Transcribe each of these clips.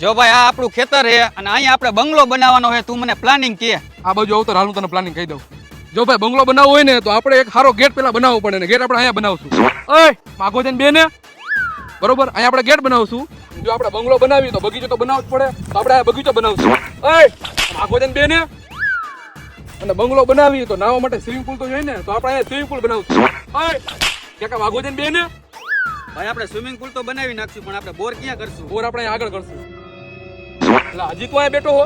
જો ભાઈ આ આપણું ખેતર છે અને અહીંયા આપણે બંગલો બનાવવાનો છે. તું મને પ્લાનિંગ કે. આ બાજુ આવતો હાલ હું તને પ્લાનિંગ કહી દઉં. જો ભાઈ બંગલો બનાવવો હોય ને તો આપણે એક સારો ગેટ પેલા બનાવવો પડે ને ગેટ આપણે અહીંયા બનાવશું. ઓય માગો છે ને બે બરોબર અહીંયા આપણે ગેટ બનાવશું. જો આપણે બંગલો બનાવી તો બગીચો તો બનાવવો જ પડે તો આપણે આ બગીચો બનાવશું. ઓય માગો છે ને બે અને બંગલો બનાવીએ તો નાવા માટે સ્વિમિંગ પુલ તો જોઈએ ને તો આપણે અહીંયા સ્વિમિંગ પુલ બનાવશું. ઓય ક્યાં માગો છે ને બે ભાઈ આપણે સ્વિમિંગ પુલ તો બનાવી નાખશું પણ આપણે બોર ક્યાં કરશું? બોર આપણે આગળ કરશું. એટલે હજી તો અહીંયા બેઠો હો.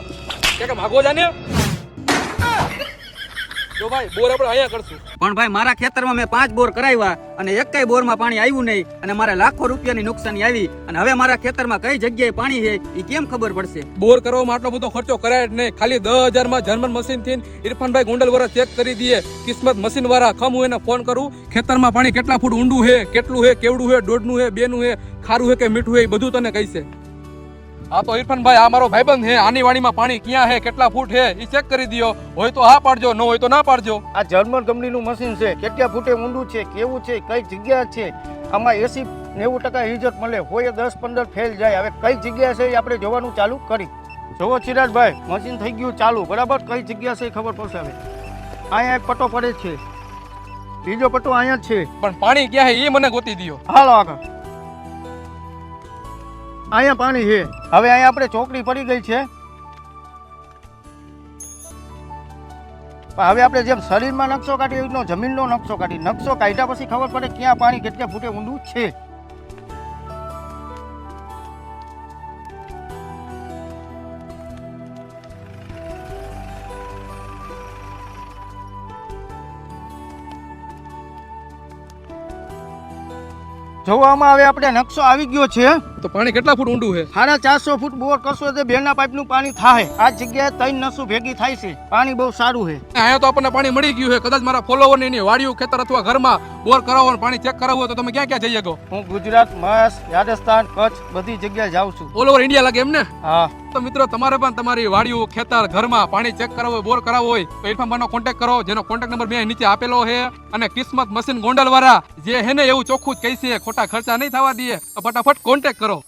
કે ભાગો જાને જો ભાઈ બોર આપણે અહીંયા કરશું. પણ ભાઈ મારા ખેતરમાં મેં પાંચ બોર કરાવ્યા અને એકેય બોરમાં પાણી આવ્યું નહીં અને મારે લાખો રૂપિયાની નુકસાની આવી અને હવે મારા ખેતરમાં કઈ જગ્યાએ પાણી છે એ કેમ ખબર પડશે? બોર કરવામાં આટલો બધો ખર્ચો કરાય જ નહીં. ખાલી દસ હજારમાં જર્મન મશીનથી ઇરફાનભાઈ ગુંડલ વાળા ચેક કરી દઈએ. કિસ્મત મશીન વાળા ખમ હું એને ફોન કરું. ખેતરમાં પાણી કેટલા ફૂટ ઊંડું છે કેટલું છે કેવડું છે દોઢનું છે બેનું છે ખારું છે કે મીઠું છે એ બધું તને કહીશે. હા તો ઇરફાનભાઈ આ મારો ભાઈબંધ છે. આની વાણીમાં પાણી ક્યાં છે કેટલા ફૂટ છે એ ચેક કરી દયો. હોય તો હા પાડજો ન હોય તો ના પાડજો. આ જર્મન કંપનીનું મશીન છે. કેટલા ફૂટે ઊંડું છે કેવું છે કઈ જગ્યા છે? આમાં એસી નેવું ટકા ઇજત મળે હોય દસ પંદર ફેલ જાય. હવે કઈ જગ્યા છે એ આપણે જોવાનું ચાલુ કરી. જોવો ચિરાજભાઈ મશીન થઈ ગયું ચાલુ. બરાબર કઈ જગ્યા છે એ ખબર પડશે હવે. અહીંયા એક પટ્ટો પડે છે. બીજો પટ્ટો અહીંયા જ છે. પણ પાણી ક્યાં છે એ મને ગોતી દયો. હાલો આગળ. અહીંયા પાણી છે. હવે અહીંયા આપણે ચોકડી પડી ગઈ છે. હવે આપણે જેમ શરીરમાં નકશો કાઢીએ એવી જમીનનો નકશો કાઢી. નકશો કાઢ્યા પછી ખબર પડે ક્યાં પાણી કેટલે ફૂટે ઊંડું છે. જોવામાં આવે આપણે નકશો આવી ગયો છે. તો પાણી કેટલા ફૂટ ઊંડું છે? સાડા ચારસો ફૂટ બોર કરશો તો બેના પાઇપનું પાણી થાય આ જગ્યાએ ત્રણ નસું ભેગી થાય છે. પાણી બહુ સારું છે. અહીંયા તો આપણને પાણી મળી ગયું છે. કદાચ મારા ફોલોવરની વાડીયું ખેતર અથવા ઘરમાં બોર કરાવવાનું પાણી ચેક કરાવવું તો તમે ક્યાં ક્યાં જઈ શકો? હું ગુજરાત મહારાષ્ટ્ર રાજસ્થાન કચ્છ બધી જગ્યાએ જાઉં છું. ઓલ ઓવર ઇન્ડિયા લાગે એમ ને હા. તો મિત્રો, તમારે પણ તમારી વાડીઓ, ખેતર, ઘરમાં પાણી ચેક કરાવવું હોય બોર કરાવવો હોય, તો ઇરફાન કોન્ટેક્ટ કરો. જેનો કોન્ટેક્ટ નંબર મેં નીચે આપેલો છે. અને કિસ્મત મશીન ગોંડલ વાળા જે હે ને એવું ચોખ્ખું જ કહીશે ખોટા ખર્ચા નહીં થવા દઈએ. ફટાફટ કોન્ટેક્ટ કરો.